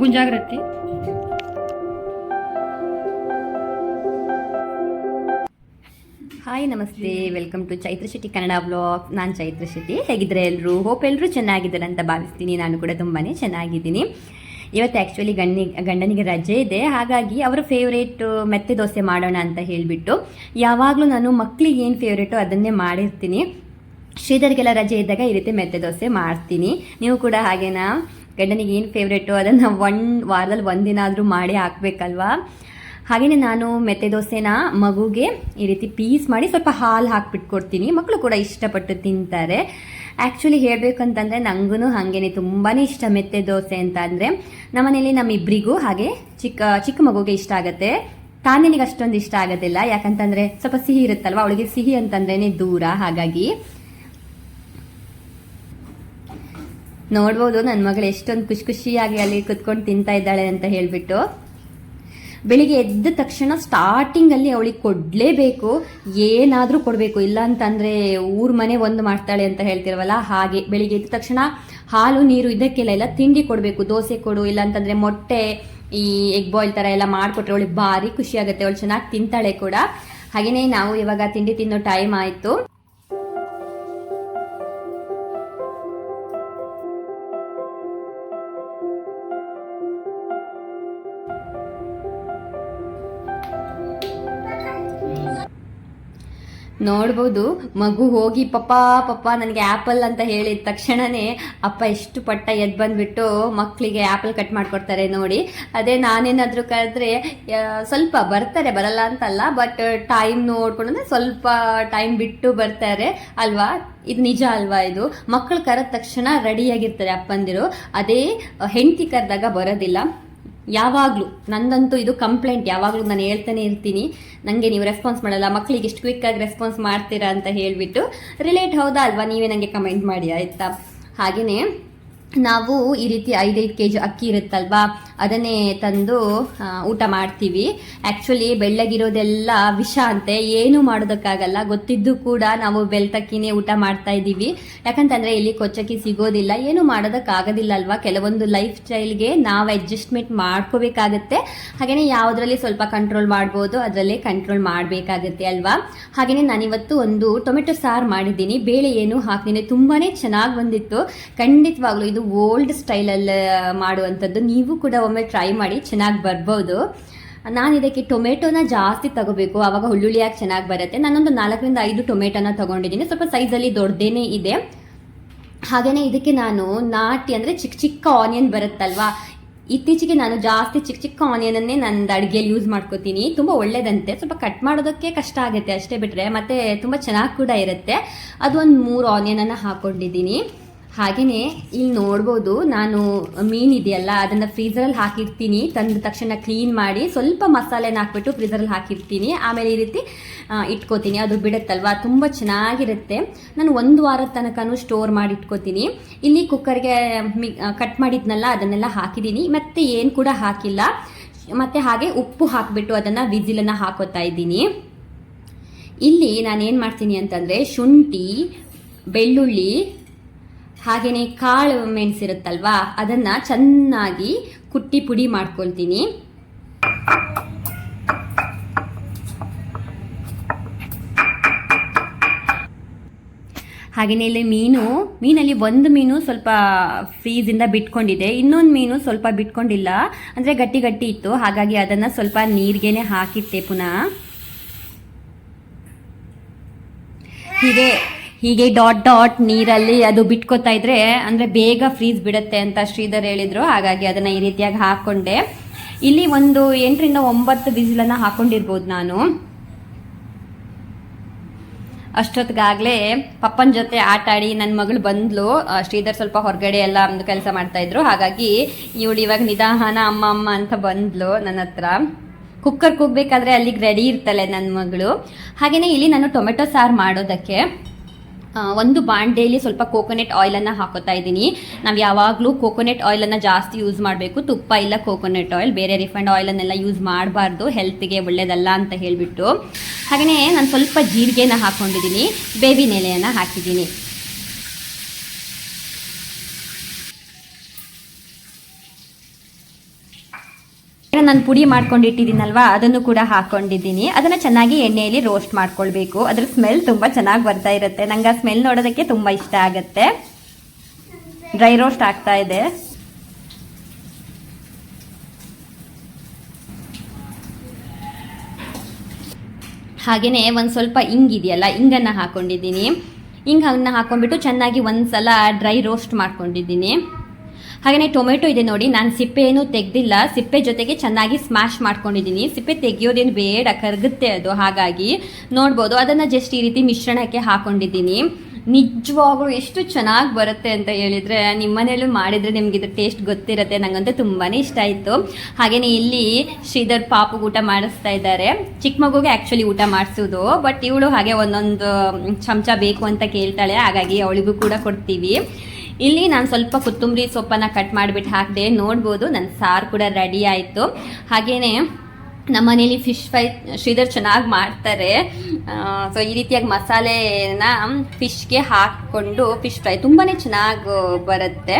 ಮಗುನ್ ಜಾಗ್ರತೆ. ಹಾಯ್, ನಮಸ್ತೆ. Welcome to Chaitra Shetty Kannada blog. ನಾನು ಚೈತ್ರ ಶೆಟ್ಟಿ. ಹೇಗಿದ್ರೆ ಎಲ್ಲರೂ ಹೋಪ್ ಎಲ್ಲರೂ ಚೆನ್ನಾಗಿದ್ದಾರೆ ಅಂತ ಭಾವಿಸ್ತೀನಿ. ನಾನು ಕೂಡ ತುಂಬಾ ಚೆನ್ನಾಗಿದ್ದೀನಿ. ಇವತ್ತು ಆ್ಯಕ್ಚುಲಿ ಗಂಡಿ, ಗಂಡನಿಗೆ ರಜೆ ಇದೆ. ಹಾಗಾಗಿ ಅವರ ಫೇವ್ರೇಟ್ ಮೆತ್ತೆ ದೋಸೆ ಮಾಡೋಣ ಅಂತ ಹೇಳಿಬಿಟ್ಟು ಯಾವಾಗಲೂ ನಾನು ಮಕ್ಕಳಿಗೆ ಏನು ಫೇವ್ರೇಟು ಅದನ್ನೇ ಮಾಡಿರ್ತೀನಿ. ಶ್ರೀಧರ್ಗೆಲ್ಲ ರಜೆ ಇದ್ದಾಗ ಈ ರೀತಿ ಮೆತ್ತೆ ದೋಸೆ ಮಾಡ್ತೀನಿ. ನೀವು ಕೂಡ ಹಾಗೇನಾ? ಗಂಡನಿಗೆ ಏನು ಫೇವ್ರೇಟು ಅದನ್ನು ಒನ್ ವಾರದಲ್ಲಿ ಒಂದಿನ ಆದರೂ ಮಾಡಿ ಹಾಕಬೇಕಲ್ವಾ? ಹಾಗೆಯೇ ನಾನು ಮೆತ್ತೆ ದೋಸೆನ ಮಗುಗೆ ಈ ರೀತಿ ಪೀಸ್ ಮಾಡಿ ಸ್ವಲ್ಪ ಹಾಲು ಹಾಕ್ಬಿಟ್ಟು ಕೊಡ್ತೀನಿ ಮಕ್ಕಳು ಕೂಡ ಇಷ್ಟಪಟ್ಟು ತಿಂತಾರೆ. ಆ್ಯಕ್ಚುಲಿ ಹೇಳಬೇಕಂತಂದರೆ ನನಗೂ ಹಾಗೇನೆ ತುಂಬಾ ಇಷ್ಟ ಮೆತ್ತೆ ದೋಸೆ ಅಂತ ಅಂದರೆ ನಮ್ಮನೇಲಿ ನಮ್ಮಿಬ್ಬರಿಗೂ ಹಾಗೆ ಚಿಕ್ಕ ಚಿಕ್ಕ ಮಗುಗೆ ಇಷ್ಟ ಆಗುತ್ತೆ. ತಾನೇನಿಗೆ ಅಷ್ಟೊಂದು ಇಷ್ಟ ಆಗೋದಿಲ್ಲ. ಯಾಕಂತಂದರೆ ಸ್ವಲ್ಪ ಸಿಹಿ ಇರುತ್ತಲ್ವ? ಅವಳಿಗೆ ಸಿಹಿ ಅಂತಂದ್ರೇ ದೂರ. ಹಾಗಾಗಿ ನೋಡ್ಬೋದು ನನ್ನ ಮಗಳು ಎಷ್ಟೊಂದು ಖುಷಿ ಖುಷಿಯಾಗಿ ಅಲ್ಲಿ ಕುತ್ಕೊಂಡು ತಿಂತಾ ಇದ್ದಾಳೆ ಅಂತ ಹೇಳಿಬಿಟ್ಟು. ಬೆಳಿಗ್ಗೆ ಎದ್ದ ತಕ್ಷಣ ಸ್ಟಾರ್ಟಿಂಗಲ್ಲಿ ಅವಳಿಗೆ ಕೊಡಲೇಬೇಕು, ಏನಾದರೂ ಕೊಡಬೇಕು ಇಲ್ಲ ಅಂತಂದರೆ ಊರ ಮನೆ ಒಂದು ಮಾಡ್ತಾಳೆ ಅಂತ ಹೇಳ್ತಿರವಲ್ಲ, ಹಾಗೆ ಬೆಳಿಗ್ಗೆ ಎದ್ದ ತಕ್ಷಣ ಹಾಲು, ನೀರು ಇದಕ್ಕೆಲ್ಲ ಎಲ್ಲ ತಿಂಡಿ ಕೊಡಬೇಕು, ದೋಸೆ ಕೊಡು ಇಲ್ಲ ಅಂತಂದರೆ ಮೊಟ್ಟೆ, ಈ ಎಗ್ ಬಾಯ್ಲ್ ಥರ ಎಲ್ಲ ಮಾಡಿಕೊಟ್ರೆ ಅವಳಿಗೆ ಭಾರಿ ಖುಷಿ ಆಗುತ್ತೆ, ಅವಳು ಚೆನ್ನಾಗಿ ತಿಂತಾಳೆ ಕೂಡ. ಹಾಗೆಯೇ ನಾವು ಇವಾಗ ತಿಂಡಿ ತಿನ್ನೋ ಟೈಮ್ ಆಯಿತು. ನೋಡ್ಬೋದು. ಮಗು ಹೋಗಿ, ಪಪ್ಪ ಪಪ್ಪ, ನನಗೆ ಆ್ಯಪಲ್ ಅಂತ ಹೇಳಿದ ತಕ್ಷಣನೇ ಅಪ್ಪ ಎಷ್ಟು ಪಟ್ಟ ಎದ್ದು ಬಂದ್ಬಿಟ್ಟು ಮಕ್ಕಳಿಗೆ ಆ್ಯಪಲ್ ಕಟ್ ಮಾಡಿಕೊಡ್ತಾರೆ ನೋಡಿ. ಅದೇ ನಾನೇನಾದರೂ ಕರೆದ್ರೆ ಸ್ವಲ್ಪ ಬರ್ತಾರೆ, ಬರಲ್ಲ ಅಂತಲ್ಲ, ಬಟ್ ಟೈಮ್ ನೋಡ್ಕೊಂಡ್ರೆ ಸ್ವಲ್ಪ ಟೈಮ್ ಬಿಟ್ಟು ಬರ್ತಾರೆ. ಅಲ್ವಾ? ಇದು ನಿಜ ಅಲ್ವಾ ಇದು? ಮಕ್ಕಳು ಕರೆದ ತಕ್ಷಣ ರೆಡಿಯಾಗಿರ್ತಾರೆ ಅಪ್ಪಂದಿರು. ಅದೇ ಹೆಂಡತಿ ಕರೆದಾಗ ಬರೋದಿಲ್ಲ. ಯಾವಾಗಲೂ, ನಂದಂತೂ ಇದು ಕಂಪ್ಲೇಂಟ್ ಯಾವಾಗಲೂ ನಾನು ಹೇಳ್ತಾನೆ ಇರ್ತೀನಿ ನನಗೆ ನೀವು ರೆಸ್ಪಾನ್ಸ್ ಮಾಡಲ್ಲ ಮಕ್ಕಳಿಗೆ ಎಷ್ಟು ಕ್ವಿಕ್ಕಾಗಿ ರೆಸ್ಪಾನ್ಸ್ ಮಾಡ್ತೀರಾ ಅಂತ ಹೇಳಿಬಿಟ್ಟು ರಿಲೇಟ್ ಹೌದಾ ಅಲ್ವಾ? ನೀವೇ ನನಗೆ ಕಮೆಂಟ್ ಮಾಡಿ, ಆಯಿತಾ? ಹಾಗೆಯೇ ನಾವು ಈ ರೀತಿ ಐದೈದು ಕೆ ಜಿ ಅಕ್ಕಿ ಇರುತ್ತಲ್ವಾ ಅದನ್ನೇ ತಂದು ಊಟ ಮಾಡ್ತೀವಿ. ಆ್ಯಕ್ಚುಲಿ ಬೆಳ್ಳಗಿರೋದೆಲ್ಲ ವಿಷ ಅಂತೆ. ಏನು ಮಾಡೋದಕ್ಕಾಗಲ್ಲ. ಗೊತ್ತಿದ್ದು ಕೂಡ ನಾವು ಬೆಳ್ತಕ್ಕಿನೇ ಊಟ ಮಾಡ್ತಾ ಇದ್ದೀವಿ. ಯಾಕಂತಂದರೆ ಇಲ್ಲಿ ಕೊಚ್ಚಕ್ಕಿ ಸಿಗೋದಿಲ್ಲ. ಏನು ಮಾಡೋದಕ್ಕಾಗೋದಿಲ್ಲ ಅಲ್ವಾ ಕೆಲವೊಂದು ಲೈಫ್ ಸ್ಟೈಲ್ಗೆ ನಾವು ಅಡ್ಜಸ್ಟ್ಮೆಂಟ್ ಮಾಡ್ಕೋಬೇಕಾಗತ್ತೆ. ಹಾಗೆಯೇ ಯಾವುದರಲ್ಲಿ ಸ್ವಲ್ಪ ಕಂಟ್ರೋಲ್ ಮಾಡ್ಬೋದು, ಅದರಲ್ಲೇ ಕಂಟ್ರೋಲ್ ಮಾಡಬೇಕಾಗತ್ತೆ ಅಲ್ವಾ? ಹಾಗೆಯೇ ನಾನಿವತ್ತು ಒಂದು ಟೊಮೆಟೊ ಸಾರು ಮಾಡಿದ್ದೀನಿ. ಬೇಳೆ ಏನು ಹಾಕ್ತೀನಿ. ತುಂಬಾ ಚೆನ್ನಾಗಿ ಬಂದಿತ್ತು. ಖಂಡಿತವಾಗ್ಲೂ ಇದು ಓಲ್ಡ್ ಸ್ಟೈಲಲ್ಲಿ ಮಾಡುವಂಥದ್ದು. ನೀವು ಕೂಡ ಒಮ್ಮೆ ಟ್ರೈ ಮಾಡಿ ಚೆನ್ನಾಗಿ ಬರ್ಬೋದು. ನಾನು ಇದಕ್ಕೆ ಟೊಮೆಟೊನ ಜಾಸ್ತಿ ತಗೋಬೇಕು. ಆವಾಗ ಹುಳ್ಳುಳ್ಳಿಯಾಗಿ ಚೆನ್ನಾಗಿ ಬರುತ್ತೆ? ನಾನೊಂದು ನಾಲ್ಕರಿಂದ ಐದು ಟೊಮೆಟೊನ ತಗೊಂಡಿದ್ದೀನಿ. ಸ್ವಲ್ಪ ಸೈಜಲ್ಲಿ ದೊಡ್ಡದೇನೆ ಇದೆ. ಹಾಗೆಯೇ ಇದಕ್ಕೆ ನಾನು ನಾಟಿ ಅಂದರೆ ಚಿಕ್ಕ ಚಿಕ್ಕ ಆನಿಯನ್ ಬರುತ್ತಲ್ವಾ? ಇತ್ತೀಚೆಗೆ ನಾನು ಜಾಸ್ತಿ ಚಿಕ್ಕ ಚಿಕ್ಕ ಆನಿಯನನ್ನೇ ನನ್ನ ಅಡುಗೆಯಲ್ಲಿ ಯೂಸ್ ಮಾಡ್ಕೋತೀನಿ. ತುಂಬ ಒಳ್ಳೇದಂತೆ. ಸ್ವಲ್ಪ ಕಟ್ ಮಾಡೋದಕ್ಕೆ ಕಷ್ಟ ಆಗುತ್ತೆ ಅಷ್ಟೇ ಬಿಟ್ಟರೆ ಮತ್ತು ತುಂಬ ಚೆನ್ನಾಗಿ ಕೂಡ ಇರುತ್ತೆ. ಅದು ಒಂದು ಮೂರು ಆನಿಯನನ್ನು ಹಾಕ್ಕೊಂಡಿದ್ದೀನಿ ಹಾಗೆಯೇ ಇಲ್ಲಿ ನೋಡ್ಬೋದು ನಾನು ಮೀನ್ ಇದೆಯಲ್ಲ, ಅದನ್ನು ಫ್ರೀಸರಲ್ಲಿ ಹಾಕಿರ್ತೀನಿ. ತಂದ ತಕ್ಷಣ ಕ್ಲೀನ್ ಮಾಡಿ ಸ್ವಲ್ಪ ಮಸಾಲೆನ ಹಾಕ್ಬಿಟ್ಟು ಫ್ರೀಸರಲ್ಲಿ ಹಾಕಿರ್ತೀನಿ. ಆಮೇಲೆ ಈ ರೀತಿ ಇಟ್ಕೋತೀನಿ. ಅದು ಬಿಡುತ್ತಲ್ವಾ? ತುಂಬ ಚೆನ್ನಾಗಿರುತ್ತೆ. ನಾನು ಒಂದು ವಾರದ ತನಕನೂ ಸ್ಟೋರ್ ಮಾಡಿ ಇಟ್ಕೋತೀನಿ. ಇಲ್ಲಿ ಕುಕ್ಕರ್ಗೆ ಮಿ ಕಟ್ ಮಾಡಿದ್ನಲ್ಲ, ಅದನ್ನೆಲ್ಲ ಹಾಕಿದ್ದೀನಿ. ಮತ್ತೆ ಏನು ಕೂಡ ಹಾಕಿಲ್ಲ. ಮತ್ತು ಹಾಗೆ ಉಪ್ಪು ಹಾಕಿಬಿಟ್ಟು ಅದನ್ನು ವಿಜಿಲನ್ನು ಹಾಕೋತಾ ಇದ್ದೀನಿ. ಇಲ್ಲಿ ನಾನು ಏನು ಮಾಡ್ತೀನಿ ಅಂತಂದರೆ, ಶುಂಠಿ, ಬೆಳ್ಳುಳ್ಳಿ ಹಾಗೆಯೇ ಕಾಳು ಮೆಣಸಿರುತ್ತಲ್ವಾ, ಅದನ್ನ ಚೆನ್ನಾಗಿ ಕುಟ್ಟಿ ಪುಡಿ ಮಾಡ್ಕೊಳ್ತೀನಿ. ಹಾಗೆಯೇ ಇಲ್ಲಿ ಮೀನು, ಮೀನಲ್ಲಿ ಒಂದು ಮೀನು ಸ್ವಲ್ಪ ಫ್ರೀಸಿಂದ ಬಿಟ್ಕೊಂಡಿದೆ, ಇನ್ನೊಂದು ಮೀನು ಸ್ವಲ್ಪ ಬಿಟ್ಕೊಂಡಿಲ್ಲ, ಅಂದರೆ ಗಟ್ಟಿ ಗಟ್ಟಿ ಇತ್ತು, ಹಾಗಾಗಿ ಅದನ್ನು ಸ್ವಲ್ಪ ನೀರಿಗೆನೆ ಹಾಕಿಟ್ಟೆ ಪುನಃ. ಹೀಗೆ ಹೀಗೆ ಡಾಟ್ ಡಾಟ್ ನೀರಲ್ಲಿ ಅದು ಬಿಟ್ಕೋತಾ ಇದ್ರೆ, ಅಂದರೆ ಬೇಗ ಫ್ರೀಸ್ ಬಿಡುತ್ತೆ ಅಂತ ಶ್ರೀಧರ್ ಹೇಳಿದ್ರು. ಹಾಗಾಗಿ ಅದನ್ನು ಈ ರೀತಿಯಾಗಿ ಹಾಕ್ಕೊಂಡೆ ಇಲ್ಲಿ ಒಂದು ಎಂಟರಿಂದ ಒಂಬತ್ತು ವಿಸಿಲನ್ನು ಹಾಕೊಂಡಿರ್ಬೋದು ನಾನು. ಅಷ್ಟೊತ್ತಿಗಾಗಲೇ ಪಪ್ಪನ ಜೊತೆ ಆಟ ಆಡಿ ನನ್ನ ಮಗಳು ಬಂದ್ಲು. ಶ್ರೀಧರ್ ಸ್ವಲ್ಪ ಹೊರಗಡೆ ಎಲ್ಲ ಒಂದು ಕೆಲಸ ಮಾಡ್ತಾ ಇದ್ರು. ಹಾಗಾಗಿ ಇವಳು ಇವಾಗ ನಿಧಾನ ಅಮ್ಮ ಅಮ್ಮ ಅಂತ ಬಂದ್ಲು ನನ್ನ ಹತ್ರ. ಕುಕ್ಕರ್ ಕೂಗ್ಬೇಕಾದ್ರೆ ಅಲ್ಲಿಗೆ ರೆಡಿ ಇರ್ತಾಳೆ ನನ್ನ ಮಗಳು. ಹಾಗೆಯೇ ಇಲ್ಲಿ ನಾನು ಟೊಮೆಟೊ ಸಾರು ಮಾಡೋದಕ್ಕೆ. ಒಂದು ಬಾಂಡೆಯಲ್ಲಿ ಸ್ವಲ್ಪ ಕೋಕೋನಟ್ ಆಯಿಲನ್ನು ಹಾಕೋತಾ ಇದ್ದೀನಿ. ನಾವು ಯಾವಾಗಲೂ ಆಯಿಲ್ ಆಯಿಲನ್ನು ಜಾಸ್ತಿ ಯೂಸ್ ಮಾಡಬೇಕು. ತುಪ್ಪ ಇಲ್ಲ ಕೋಕೋನೆಟ್ ಆಯಿಲ್, ಬೇರೆ ರಿಫೈಂಡ್ ಆಯಿಲನ್ನೆಲ್ಲ ಯೂಸ್ ಮಾಡಬಾರ್ದು. ಹೆಲ್ತ್ಗೆ ಒಳ್ಳೇದಲ್ಲ ಅಂತ ಹೇಳಿಬಿಟ್ಟು. ಹಾಗೆಯೇ ನಾನು ಸ್ವಲ್ಪ ಜೀರಿಗೆನ ಹಾಕ್ಕೊಂಡಿದ್ದೀನಿ ಬೇವಿನ ಎಲೆಯನ್ನು ನಾನು ಪುಡಿ ಮಾಡ್ಕೊಂಡಿಟ್ಟಿದ್ದೀನಲ್ವಾ, ಅದನ್ನು ಕೂಡ ಹಾಕೊಂಡಿದ್ದೀನಿ. ಅದನ್ನು ಚೆನ್ನಾಗಿ ಎಣ್ಣೆಯಲ್ಲಿ ರೋಸ್ಟ್ ಮಾಡ್ಕೊಳ್ಬೇಕು. ಅದ್ರ ಸ್ಮೆಲ್ ತುಂಬ ಚೆನ್ನಾಗಿ ಬರ್ತಾ ಇರುತ್ತೆ. ನಂಗೆ ಆ ಸ್ಮೆಲ್ ನೋಡೋದಕ್ಕೆ ತುಂಬ ಇಷ್ಟ ಆಗುತ್ತೆ. ಡ್ರೈ ರೋಸ್ಟ್ ಆಗ್ತಾ ಇದೆ. ಹಾಗೆಯೇ ಒಂದು ಸ್ವಲ್ಪ ಇಂಗಿದೆಯಲ್ಲ ಇಂಗನ್ನು ಹಾಕೊಂಡಿದ್ದೀನಿ. ಇಂಗನ್ನು ಹಾಕೊಂಡ್ಬಿಟ್ಟು ಚೆನ್ನಾಗಿ ಒಂದ್ಸಲ ಡ್ರೈ ರೋಸ್ಟ್ ಮಾಡ್ಕೊಂಡಿದ್ದೀನಿ. ಹಾಗೆಯೇ ಟೊಮೆಟೊ ಇದೆ ನೋಡಿ, ನಾನು ಸಿಪ್ಪೆ ಏನು ತೆಗ್ದಿಲ್ಲ. ಸಿಪ್ಪೆ ಜೊತೆಗೆ ಚೆನ್ನಾಗಿ ಸ್ಮ್ಯಾಶ್ ಮಾಡ್ಕೊಂಡಿದ್ದೀನಿ. ಸಿಪ್ಪೆ ತೆಗೆಯೋದೇನು ಬೇಡ, ಕರಗುತ್ತೆ ಅದು. ಹಾಗಾಗಿ ನೋಡ್ಬೋದು, ಅದನ್ನು ಜಸ್ಟ್ ಈ ರೀತಿ ಮಿಶ್ರಣಕ್ಕೆ ಹಾಕೊಂಡಿದ್ದೀನಿ. ನಿಜವಾಗ್ಲೂ ಎಷ್ಟು ಚೆನ್ನಾಗಿ ಬರುತ್ತೆ ಅಂತ ಹೇಳಿದರೆ ಮನೆಯಲ್ಲೂ ಮಾಡಿದರೆ ನಿಮ್ಗೆ ಇದ್ರ ಟೇಸ್ಟ್ ಗೊತ್ತಿರುತ್ತೆ. ನನಗಂತೂ ತುಂಬಾ ಇಷ್ಟ ಆಯಿತು. ಹಾಗೆಯೇ ಇಲ್ಲಿ ಶ್ರೀಧರ್ ಪಾಪು ಊಟ ಮಾಡಿಸ್ತಾ ಇದ್ದಾರೆ. ಚಿಕ್ಕ ಮಗುಗೆ ಆ್ಯಕ್ಚುಲಿ ಊಟ ಮಾಡಿಸೋದು. ಬಟ್ ಇವಳು ಹಾಗೆ ಒಂದೊಂದು, ಚಮಚ ಬೇಕು ಅಂತ ಕೇಳ್ತಾಳೆ. ಹಾಗಾಗಿ ಅವಳಿಗೂ ಕೂಡ ಕೊಡ್ತೀವಿ. ಇಲ್ಲಿ ನಾನು ಸ್ವಲ್ಪ ಕೊತ್ತಂಬರಿ ಸೊಪ್ಪನ್ನು ಕಟ್ ಮಾಡಿಬಿಟ್ಟು ಹಾಕಿದೆ ನೋಡ್ಬೋದು ನನ್ನ ಸಾರು ಕೂಡ ರೆಡಿ ಆಯಿತು. ಹಾಗೆಯೇ ನಮ್ಮ ಮನೇಲಿ ಫಿಶ್ ಫ್ರೈ ಶ್ರೀಧರ್ ಚೆನ್ನಾಗಿ ಮಾಡ್ತಾರೆ. ಸೊ ಈ ರೀತಿಯಾಗಿ ಮಸಾಲೆನ ಫಿಶ್ಗೆ ಹಾಕ್ಕೊಂಡು ಫಿಶ್ ಫ್ರೈ ತುಂಬಾ ಚೆನ್ನಾಗಿ ಬರುತ್ತೆ.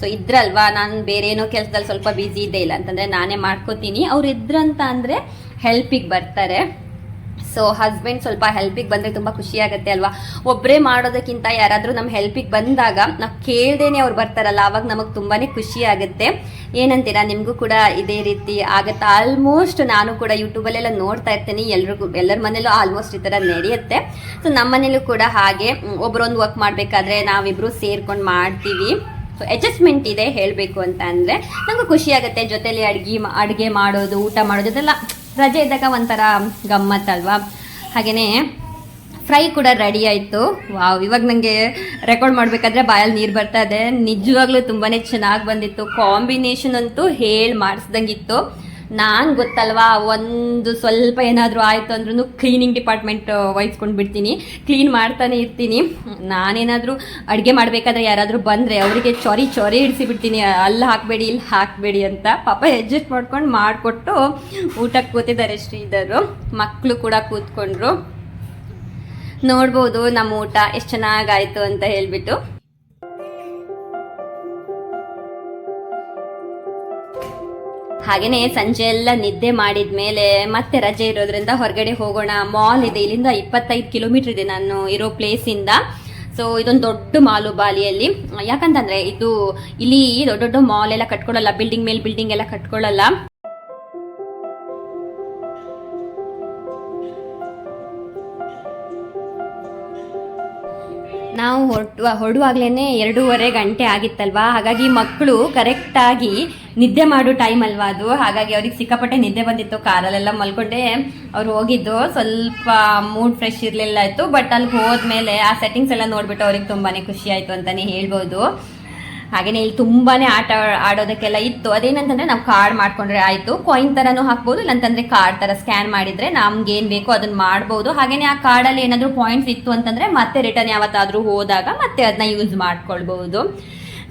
ಸೊ ಇದ್ರಲ್ವಾ, ನಾನು ಬೇರೆ ಏನೋ ಕೆಲಸದಲ್ಲಿ ಸ್ವಲ್ಪ ಬ್ಯುಸಿ ಇದೆ ಇಲ್ಲ. ಅಂತಂದರೆ ನಾನೇ ಮಾಡ್ಕೋತೀನಿ. ಅವ್ರು ಇದ್ರಂತ ಅಂದರೆ ಹೆಲ್ಪಿಗೆ ಬರ್ತಾರೆ. ಸೊ ಹಸ್ಬೆಂಡ್ ಸ್ವಲ್ಪ ಹೆಲ್ಪಿಗೆ ಬಂದರೆ ತುಂಬ ಖುಷಿ ಆಗುತ್ತೆ ಅಲ್ವಾ? ಒಬ್ಬರೇ ಮಾಡೋದಕ್ಕಿಂತ ಯಾರಾದರೂ ನಮ್ಮ ಹೆಲ್ಪಿಗೆ ಬಂದಾಗ ನಾವು ಕೇಳ್ದೇನೆ ಅವ್ರು ಬರ್ತಾರಲ್ಲ, ಅವಾಗ ನಮಗೆ ತುಂಬಾ ಖುಷಿ ಆಗುತ್ತೆ. ಏನಂತೀರಾ? ನಿಮಗೂ ಕೂಡ ಇದೇ ರೀತಿ ಆಗುತ್ತೆ. ಆಲ್ಮೋಸ್ಟ್ ನಾನು ಕೂಡ ಯೂಟ್ಯೂಬಲ್ಲೆಲ್ಲ ನೋಡ್ತಾ ಇರ್ತೀನಿ. ಎಲ್ರಿಗೂ, ಎಲ್ಲರ ಮನೇಲೂ ಆಲ್ಮೋಸ್ಟ್ ಈ ಥರ ನಡೆಯುತ್ತೆ. ಸೊ ನಮ್ಮ ಮನೇಲೂ ಕೂಡ ಹಾಗೆ ಒಬ್ಬರೊಂದು ವರ್ಕ್ ಮಾಡಬೇಕಾದ್ರೆ ನಾವಿಬ್ಬರು ಸೇರ್ಕೊಂಡು ಮಾಡ್ತೀವಿ. ಸೊ ಅಡ್ಜಸ್ಟ್ಮೆಂಟ್ ಇದೆ ಹೇಳಬೇಕು ಅಂತ ಅಂದರೆ ನಮಗೂ ಖುಷಿ ಆಗುತ್ತೆ. ಜೊತೆಲಿ ಅಡುಗೆ ಅಡುಗೆ ಮಾಡೋದು, ಊಟ ಮಾಡೋದು, ಇದೆಲ್ಲ ರಜೆ ಇದ್ದಾಗ ಒಂಥರ ಗಮ್ಮತ್ತಲ್ವಾ ಹಾಗೆಯೇ ಫ್ರೈ ಕೂಡ ರೆಡಿ ಆಯಿತು. ವಾವ್, ಇವಾಗ ನನಗೆ ರೆಕಾರ್ಡ್ ಮಾಡಬೇಕಾದ್ರೆ ಬಾಯಲ್ಲಿ ನೀರು ಬರ್ತಾ ಇದೆ. ನಿಜವಾಗ್ಲೂ ತುಂಬಾ ಚೆನ್ನಾಗಿ ಬಂದಿತ್ತು. ಕಾಂಬಿನೇಷನ್ ಅಂತೂ ಹೇಳಿ ಮಾಡಿಸ್ದಂಗಿತ್ತು. ನಾನು ಗೊತ್ತಲ್ವಾ, ಒಂದು ಸ್ವಲ್ಪ ಏನಾದರೂ ಆಯಿತು ಅಂದ್ರೂ ಕ್ಲೀನಿಂಗ್ ಡಿಪಾರ್ಟ್ಮೆಂಟ್ ವಹಿಸ್ಕೊಂಡು ಬಿಡ್ತೀನಿ. ಕ್ಲೀನ್ ಮಾಡ್ತಾನೆ ಇರ್ತೀನಿ. ನಾನೇನಾದರೂ ಅಡುಗೆ ಮಾಡಬೇಕಾದ್ರೆ ಯಾರಾದರೂ ಬಂದರೆ ಅವರಿಗೆ ಚೊರಿ ಚೊರಿ ಇಡಿಸಿ ಬಿಡ್ತೀನಿ. ಅಲ್ಲಿ ಹಾಕಬೇಡಿ ಇಲ್ಲಿ ಹಾಕಬೇಡಿ ಅಂತ ಪಾಪ ಅಡ್ಜಸ್ಟ್ ಮಾಡ್ಕೊಂಡು ಮಾಡಿಕೊಟ್ಟು ಊಟಕ್ಕೆ ಕೂತಿದ್ದಾರೆ ಶ್ರೀಧರು. ಮಕ್ಕಳು ಕೂಡ ಕೂತ್ಕೊಂಡ್ರು. ನೋಡ್ಬೋದು ನಮ್ಮ ಊಟ ಎಷ್ಟು ಚೆನ್ನಾಗಾಯಿತು ಅಂತ ಹೇಳ್ಬಿಟ್ಟು. ಹಾಗೇನೆ ಸಂಜೆ ಎಲ್ಲ ನಿದ್ದೆ ಮಾಡಿದ ಮೇಲೆ ಮತ್ತೆ ರಜೆ ಇರೋದ್ರಿಂದ ಹೊರಗಡೆ ಹೋಗೋಣ. ಮಾಲ್ ಇದೆ, ಇಲ್ಲಿಂದ ಇಪ್ಪತ್ತೈದು ಕಿಲೋಮೀಟರ್ ಇದೆ ನಾನು ಇರೋ ಪ್ಲೇಸಿಂದ ಸೊ ಇದೊಂದು ದೊಡ್ಡ ಮಾಲು ಬಾಲಿಯಲ್ಲಿ. ಯಾಕಂತಂದ್ರೆ ಇದು ಇಲ್ಲಿ ದೊಡ್ಡ ದೊಡ್ಡ ಮಾಲ್ ಎಲ್ಲ ಕಟ್ಕೊಳ್ಳಲ್ಲ ಬಿಲ್ಡಿಂಗ್ ಮೇಲೆ ಬಿಲ್ಡಿಂಗ್ ಎಲ್ಲ ಕಟ್ಕೊಳ್ಳಲ್ಲ. ನಾವು ಹೊರಟು ಹೊರಡುವಾಗ್ಲೇ ಎರಡೂವರೆ ಗಂಟೆ ಆಗಿತ್ತಲ್ವಾ? ಹಾಗಾಗಿ ಮಕ್ಕಳು ಕರೆಕ್ಟಾಗಿ ನಿದ್ದೆ ಮಾಡೋ ಟೈಮ್ ಅಲ್ವಾ ಅದು? ಹಾಗಾಗಿ ಅವ್ರಿಗೆ ಸಿಕ್ಕಾಪಟ್ಟೆ ನಿದ್ದೆ ಬಂದಿತ್ತು ಕಾರಲ್ಲೆಲ್ಲ ಮಲ್ಕೊಂಡೆ. ಅವ್ರು ಹೋಗಿದ್ದು ಸ್ವಲ್ಪ ಮೂಡ್ ಫ್ರೆಶ್ ಇರಲಿಲ್ಲ ಇತ್ತು ಬಟ್ ಅಲ್ಲಿ ಹೋದ್ಮೇಲೆ ಆ ಸೆಟ್ಟಿಂಗ್ಸ್ ಎಲ್ಲ ನೋಡ್ಬಿಟ್ಟು ಅವ್ರಿಗೆ ತುಂಬಾ ಖುಷಿ ಆಯ್ತು ಅಂತಲೇ ಹೇಳ್ಬೋದು. ಹಾಗೆಯೇ ಇಲ್ಲಿ ತುಂಬಾನೇ ಆಟ ಆಡೋದಕ್ಕೆಲ್ಲ ಇತ್ತು. ಅದೇನಂತಂದ್ರೆ ನಾವು ಕಾರ್ಡ್ ಮಾಡ್ಕೊಂಡ್ರೆ ಆಯಿತು. ಕಾಯಿನ್ ಥರನೂ ಹಾಕ್ಬೋದು, ಇಲ್ಲಂತಂದ್ರೆ ಕಾರ್ಡ್ ಥರ ಸ್ಕ್ಯಾನ್ ಮಾಡಿದರೆ ನಮ್ಗೆ ಏನು ಬೇಕೋ ಅದನ್ನ ಮಾಡ್ಬೋದು. ಹಾಗೆಯೇ ಆ ಕಾರ್ಡಲ್ಲಿ ಏನಾದರೂ ಪಾಯಿಂಟ್ಸ್ ಇತ್ತು ಅಂತಂದರೆ ಮತ್ತೆ ರಿಟರ್ನ್ ಯಾವತ್ತಾದರೂ ಹೋದಾಗ ಮತ್ತೆ ಅದನ್ನ ಯೂಸ್ ಮಾಡ್ಕೊಳ್ಬಹುದು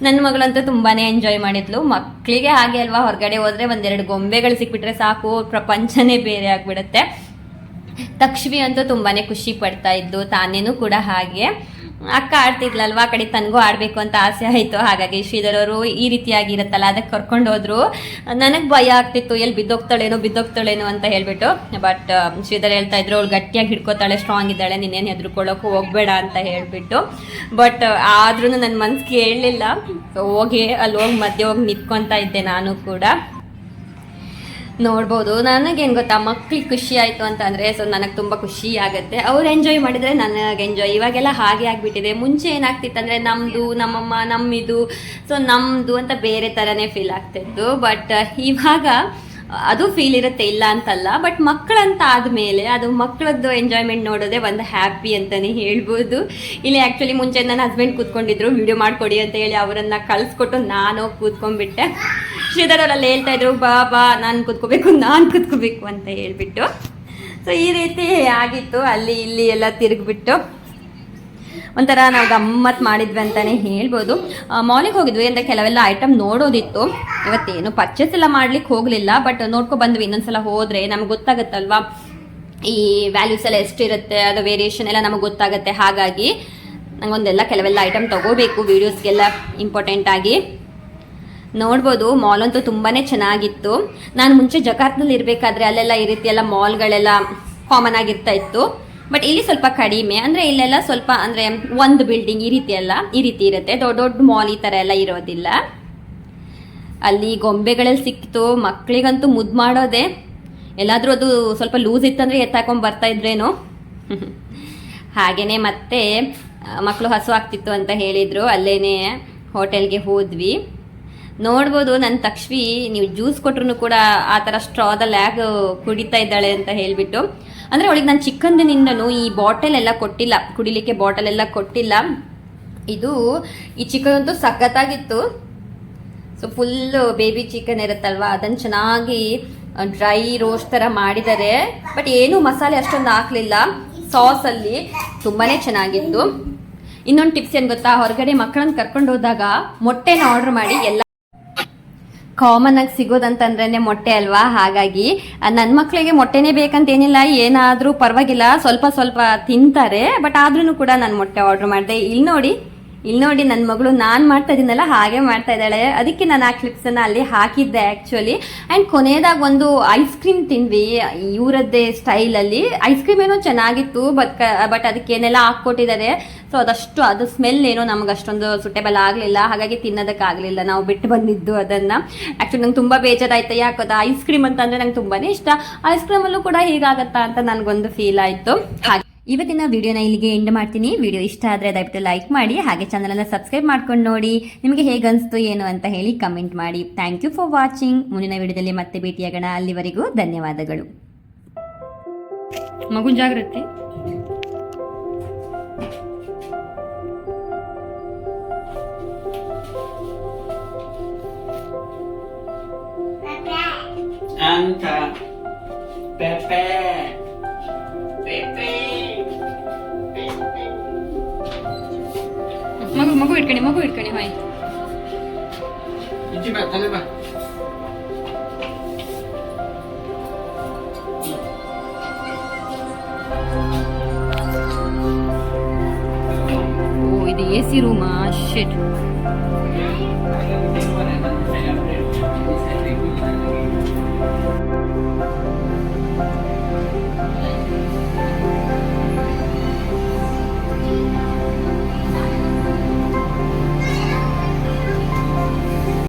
ನನ್ನ ಮಗಳಂತೂ ತುಂಬಾನೇ ಎಂಜಾಯ್ ಮಾಡಿದ್ಲು. ಮಕ್ಕಳಿಗೆ ಹಾಗೆ ಅಲ್ವಾ, ಹೊರಗಡೆ ಹೋದ್ರೆ ಒಂದೆರಡು ಗೊಂಬೆಗಳು ಸಿಕ್ಬಿಟ್ರೆ ಸಾಕು, ಪ್ರಪಂಚನೇ ಬೇರೆ ಆಗ್ಬಿಡುತ್ತೆ. ತಕ್ಷವಿ ಅಂತೂ ತುಂಬಾನೇ ಖುಷಿ ಪಡ್ತಾ ಇದ್ದು, ತಾನೇನು ಕೂಡ ಹಾಗೆ. ಅಕ್ಕ ಆಡ್ತಿದ್ಲಲ್ವಾ? ಆ ಕಡೆ ತನಗೂ ಆಡಬೇಕು ಅಂತ ಆಸೆ ಆಯಿತು. ಹಾಗಾಗಿ ಶ್ರೀಧರ್ ಅವರು ಈ ರೀತಿಯಾಗಿ ಇರುತ್ತಲ್ಲ, ಅದಕ್ಕೆ ಕರ್ಕೊಂಡು ಹೋದ್ರು. ನನಗೆ ಭಯ ಆಗ್ತಿತ್ತು, ಎಲ್ಲಿ ಬಿದ್ದೋಗ್ತಾಳೇನೋ ಬಿದ್ದೋಗ್ತಾಳೇನೋ ಅಂತ ಹೇಳ್ಬಿಟ್ಟು. ಬಟ್ ಶ್ರೀಧರ್ ಹೇಳ್ತಾ ಇದ್ರು, ಅವಳು ಗಟ್ಟಿಯಾಗಿ ಹಿಡ್ಕೋತಾಳೆ ಸ್ಟ್ರಾಂಗ್ ಇದ್ದಾಳೆ, ನೀನೇನು ಹೆದರ್ಕೊಳ್ಳೋಕೆ ಹೋಗ್ಬೇಡ ಅಂತ ಹೇಳಿಬಿಟ್ಟು. ಬಟ್ ಆದ್ರೂ ನನ್ನ ಮನ್ಸು ಕೇಳಲಿಲ್ಲ ಹೋಗಿ, ಅಲ್ಲಿ ಹೋಗಿ ಮಧ್ಯೆ ಹೋಗಿ ನಿಂತ್ಕೊತಾ ಇದ್ದೆ ನಾನು ಕೂಡ. ನೋಡ್ಬೋದು. ನನಗೇನು ಗೊತ್ತಾ ಮಕ್ಳಿಗೆ ಖುಷಿ ಆಯಿತು ಅಂತಂದರೆ ಸೊ ನನಗೆ ತುಂಬ ಖುಷಿ ಆಗುತ್ತೆ. ಅವ್ರು ಎಂಜಾಯ್ ಮಾಡಿದರೆ ನನಗೆ ಎಂಜಾಯ್ ಇವಾಗೆಲ್ಲ ಹಾಗೆ ಆಗಿಬಿಟ್ಟಿದೆ. ಮುಂಚೆ ಏನಾಗ್ತಿತ್ತಂದರೆ ನಮ್ಮದು ನಮ್ಮಮ್ಮ, ನಮ್ಮಿದು ಸೊ ನಮ್ಮದು ಅಂತ ಬೇರೆ ಥರನೇ ಫೀಲ್ ಆಗ್ತಿತ್ತು. ಬಟ್ ಇವಾಗ ಅದು ಫೀಲ್ ಇರುತ್ತೆ ಇಲ್ಲ ಅಂತಲ್ಲ. ಬಟ್ ಮಕ್ಕಳಂತ ಆದಮೇಲೆ ಅದು ಮಕ್ಕಳದ್ದು ಎಂಜಾಯ್ಮೆಂಟ್ ನೋಡೋದೇ ಒಂದು ಹ್ಯಾಪಿ ಅಂತಲೇ ಹೇಳ್ಬೋದು. ಇಲ್ಲಿ ಆ್ಯಕ್ಚುಲಿ ಮುಂಚೆ ನನ್ನ ಹಸ್ಬೆಂಡ್ ಕೂತ್ಕೊಂಡಿದ್ರು, ವಿಡಿಯೋ ಮಾಡಿಕೊಡಿ ಅಂತ ಹೇಳಿ ಅವರನ್ನು ಕಳಿಸ್ಕೊಟ್ಟು ನಾನು ಕೂತ್ಕೊಂಡ್ಬಿಟ್ಟೆ. ಶ್ರೀಧರ್ ಅವರಲ್ಲಿ ಹೇಳ್ತಾ ಇದ್ರು, ಬಾ ಬಾ, ನಾನು ಕೂತ್ಕೋಬೇಕು ನಾನು ಕೂತ್ಕೋಬೇಕು ಅಂತ ಹೇಳ್ಬಿಟ್ಟು. ಸೊ ಈ ರೀತಿ ಆಗಿತ್ತು. ಅಲ್ಲಿ, ಇಲ್ಲಿ ಎಲ್ಲ ತಿರುಗಿಬಿಟ್ಟು. ಒಂಥರ ನಾವು ಗಮ್ಮತ್ ಮಾಡಿದ್ವಿ ಅಂತಲೇ ಹೇಳ್ಬೋದು. ಮಾಲಿಗೆ ಹೋಗಿದ್ವಿ ಅಂದರೆ ಕೆಲವೆಲ್ಲ ಐಟಮ್ ನೋಡೋದಿತ್ತು. ಇವತ್ತೇನು ಪರ್ಚೇಸ್ ಎಲ್ಲ ಮಾಡ್ಲಿಕ್ಕೆ ಹೋಗಲಿಲ್ಲ ಬಟ್ ನೋಡ್ಕೊ ಬಂದ್ವಿ. ಇನ್ನೊಂದ್ಸಲ ಹೋದರೆ ನಮ್ಗೆ ಗೊತ್ತಾಗುತ್ತಲ್ವಾ? ಈ ವ್ಯಾಲ್ಯೂಸ್ ಎಲ್ಲ ಎಷ್ಟಿರುತ್ತೆ, ಅದು ವೇರಿಯೇಷನ್ ಎಲ್ಲ ನಮಗೆ ಗೊತ್ತಾಗುತ್ತೆ. ಹಾಗಾಗಿ ನಂಗೊಂದೆಲ್ಲ ಕೆಲವೆಲ್ಲ ಐಟಮ್ ತಗೋಬೇಕು ವೀಡಿಯೋಸ್ಗೆಲ್ಲ ಇಂಪಾರ್ಟೆಂಟ್ ಆಗಿ. ನೋಡ್ಬೋದು ಮಾಲ್ ಅಂತೂ ತುಂಬಾನೇ ಚೆನ್ನಾಗಿತ್ತು. ನಾನು ಮುಂಚೆ ಜಕಾತ್ನಲ್ಲಿ ಇರಬೇಕಾದ್ರೆ ಅಲ್ಲೆಲ್ಲ ಈ ರೀತಿ ಎಲ್ಲ ಮಾಲ್ಗಳೆಲ್ಲ ಕಾಮನ್ ಆಗಿರ್ತಾ ಇತ್ತು. ಬಟ್ ಇಲ್ಲಿ ಸ್ವಲ್ಪ ಕಡಿಮೆ, ಅಂದ್ರೆ ಇಲ್ಲೆಲ್ಲ ಸ್ವಲ್ಪ, ಅಂದ್ರೆ ಒಂದು ಬಿಲ್ಡಿಂಗ್ ಈ ರೀತಿ ಎಲ್ಲ ಈ ರೀತಿ ಇರುತ್ತೆ. ದೊಡ್ಡ ದೊಡ್ಡ ಮಾಲ್ ಈ ತರ ಎಲ್ಲ ಇರೋದಿಲ್ಲ. ಅಲ್ಲಿ ಗೊಂಬೆಗಳಲ್ಲಿ ಸಿಕ್ತು ಮಕ್ಕಳಿಗಂತೂ ಮುದ್ದು ಮಾಡೋದೆ. ಎಲ್ಲಾದರೂ ಅದು ಸ್ವಲ್ಪ ಲೂಸ್ ಇತ್ತಂದ್ರೆ ಎತ್ತಾಕೊಂಡು ಬರ್ತಾ ಇದ್ರೇನೋ? ಹಾಗೆಯೇ ಮತ್ತೆ ಮಕ್ಕಳು ಹಸು ಆಗ್ತಿತ್ತು ಅಂತ ಹೇಳಿದ್ರು. ಅಲ್ಲೇ ಹೋಟೆಲ್ಗೆ ಹೋದ್ವಿ. ನೋಡ್ಬೋದು ನನ್ನ ತಕ್ಷ್ವಿ, ನೀವು ಜ್ಯೂಸ್ ಕೊಟ್ರು ಕೂಡ ಆ ಥರ ಸ್ಟ್ರಾದಲ್ಲಿ ಯಾಕೆ ಕುಡಿತಾ ಇದ್ದಾಳೆ ಅಂತ ಹೇಳಿಬಿಟ್ಟು. ಅಂದರೆ ಅವಳಿಗೆ ನಾನು ಚಿಕ್ಕಂದಿನಿಂದನೂ ಈ ಬಾಟಲ್ ಎಲ್ಲ ಕೊಟ್ಟಿಲ್ಲ, ಕುಡಿಲಿಕ್ಕೆ ಬಾಟಲ್ ಎಲ್ಲ ಕೊಟ್ಟಿಲ್ಲ. ಇದು, ಈ ಚಿಕನ್ ಅಂತೂ ಸಖತ್ತಾಗಿತ್ತು. ಸೊ ಫುಲ್ ಬೇಬಿ ಚಿಕನ್ ಇರುತ್ತಲ್ವಾ ಅದನ್ನು ಚೆನ್ನಾಗಿ ಡ್ರೈ ರೋಸ್ಟ್ ಥರ ಮಾಡಿದ್ದಾರೆ. ಬಟ್ ಏನು ಮಸಾಲೆ ಅಷ್ಟೊಂದು ಹಾಕ್ಲಿಲ್ಲ. ಸಾಸಲ್ಲಿ ತುಂಬಾನೇ ಚೆನ್ನಾಗಿತ್ತು. ಇನ್ನೊಂದು ಟಿಪ್ಸ್ ಏನು ಗೊತ್ತಾ, ಹೊರಗಡೆ ಮಕ್ಕಳನ್ನ ಕರ್ಕೊಂಡು ಹೋದಾಗ ಮೊಟ್ಟೆನ ಆರ್ಡರ್ ಮಾಡಿ ಎಲ್ಲ ಕಾಮನ್ ಆಗಿ ಸಿಗೋದಂತಂದ್ರೇನೆ ಮೊಟ್ಟೆ ಅಲ್ವಾ? ಹಾಗಾಗಿ ನನ್ನ ಮಕ್ಕಳಿಗೆ ಮೊಟ್ಟೆನೇ ಬೇಕಂತ ಏನಿಲ್ಲ. ಏನಾದರೂ ಪರವಾಗಿಲ್ಲ. ಸ್ವಲ್ಪ ಸ್ವಲ್ಪ ತಿಂತಾರೆ. ಬಟ್ ಆದ್ರೂ ಕೂಡ ನಾನು ಮೊಟ್ಟೆ ಆರ್ಡರ್ ಮಾಡಿದೆ. ಇಲ್ಲಿ ನೋಡಿ ಇಲ್ಲಿ ನೋಡಿ ನನ್ನ ಮಗಳು ನಾನು ಮಾಡ್ತಾ ಇದ್ದೀನಲ್ಲ ಹಾಗೆ ಮಾಡ್ತಾ ಇದ್ದಾಳೆ. ಅದಕ್ಕೆ ನಾನು ಆ ಕ್ಲಿಪ್ಸನ್ನು ಅಲ್ಲಿ ಹಾಕಿದ್ದೆ ಆ್ಯಕ್ಚುಲಿ ಆ್ಯಂಡ್ ಕೊನೆಯದಾಗ ಒಂದು ಐಸ್ ಕ್ರೀಮ್ ತಿಂದ್ವಿ, ಇವರದ್ದೇ ಸ್ಟೈಲಲ್ಲಿ ಐಸ್ ಕ್ರೀಮ್ ಏನೋ ಚೆನ್ನಾಗಿತ್ತು ಬಟ್ ಬಟ್ ಅದಕ್ಕೆ ಏನೆಲ್ಲ ಹಾಕ್ಕೊಟ್ಟಿದ್ದಾರೆ. ಸೊ ಅದಷ್ಟು, ಅದು ಸ್ಮೆಲ್ ಏನೋ ನಮ್ಗೆ ಅಷ್ಟೊಂದು ಸುಟೇಬಲ್ ಆಗಲಿಲ್ಲ. ಹಾಗಾಗಿ ತಿನ್ನೋದಕ್ಕಾಗಲಿಲ್ಲ ನಾವು ಬಿಟ್ಟು ಬಂದಿದ್ದು ಅದನ್ನು. ಆ್ಯಕ್ಚುಲಿ ನಂಗೆ ತುಂಬ ಬೇಜಾರಾಯ್ತು. ಯಾಕೆ ಐಸ್ ಕ್ರೀಮ್ ಅಂತಂದರೆ ನಂಗೆ ತುಂಬಾ ಇಷ್ಟ. ಐಸ್ ಕ್ರೀಮಲ್ಲೂ ಕೂಡ ಹೀಗಾಗತ್ತಾ ಅಂತ ನನಗೊಂದು ಫೀಲ್ ಆಯಿತು. ಹಾಗೆ. ಇವತ್ತಿನ ವಿಡಿಯೋನ ಇಲ್ಲಿಗೆ ಎಂಡ್ ಮಾಡ್ತೀನಿ. ವಿಡಿಯೋ ಇಷ್ಟ ಆದರೆ ದಯವಿಟ್ಟು ಲೈಕ್ ಮಾಡಿ ಹಾಗೆ ಚಾನಲನ್ನು ಸಬ್ಸ್ಕ್ರೈಬ್ ಮಾಡ್ಕೊಂಡು ನೋಡಿ. ನಿಮಗೆ ಹೇಗೆ ಅನಿಸ್ತು ಏನು ಅಂತ ಹೇಳಿ ಕಮೆಂಟ್ ಮಾಡಿ. ಥ್ಯಾಂಕ್ ಯು ಫಾರ್ ವಾಚಿಂಗ್ ಮುಂದಿನ ವಿಡಿಯೋದಲ್ಲಿ ಮತ್ತೆ ಭೇಟಿಯಾಗೋಣ. ಅಲ್ಲಿವರೆಗೂ ಧನ್ಯವಾದಗಳು. ಮಗು ಜಾಗೃತಿ Anta. Pepe. Pepe. ಮಗು ಮಗು ಇಟ್ಕೊಳ್ಳಿ ಮಗು ಇಟ್ಕೊಳ್ಳಿ hi Ichi ba, tali ba? ಓ ಇದು ಎ ಸಿ ರೂಮಾ ಶೆಟ್